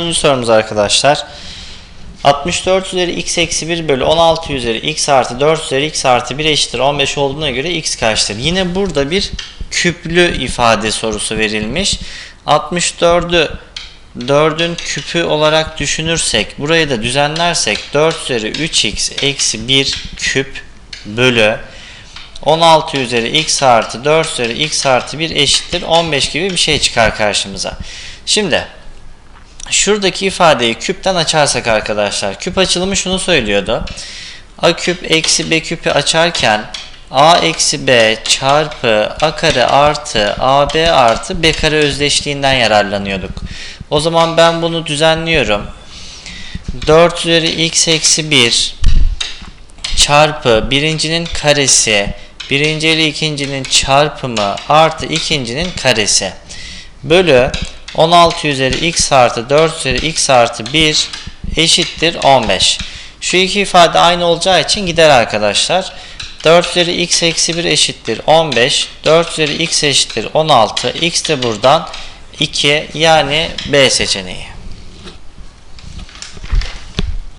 Dördüncü sorumuz arkadaşlar. 64 üzeri x eksi 1 bölü 16 üzeri x artı 4 üzeri x artı 1 eşittir 15 olduğuna göre x kaçtır? Yine burada bir küplü ifade sorusu verilmiş. 64'ü 4'ün küpü olarak düşünürsek burayı da düzenlersek 4 üzeri 3x eksi 1 küp bölü 16 üzeri x artı 4 üzeri x artı 1 eşittir 15 gibi bir şey çıkar karşımıza. Şimdi Şuradaki ifadeyi küpten açarsak arkadaşlar küp açılımı şunu söylüyordu. A küp eksi B küpü açarken A eksi B çarpı A kare artı AB artı B kare özdeşliğinden yararlanıyorduk. O zaman ben bunu düzenliyorum. 4 üzeri x eksi 1 çarpı birincinin karesi birinci ile ikincinin çarpımı artı ikincinin karesi bölü 16 üzeri x artı 4 üzeri x artı 1 eşittir 15. Şu iki ifade aynı olacağı için gider arkadaşlar. 4 üzeri x eksi 1 eşittir 15. 4 üzeri x eşittir 16. x de buradan 2 yani B seçeneği.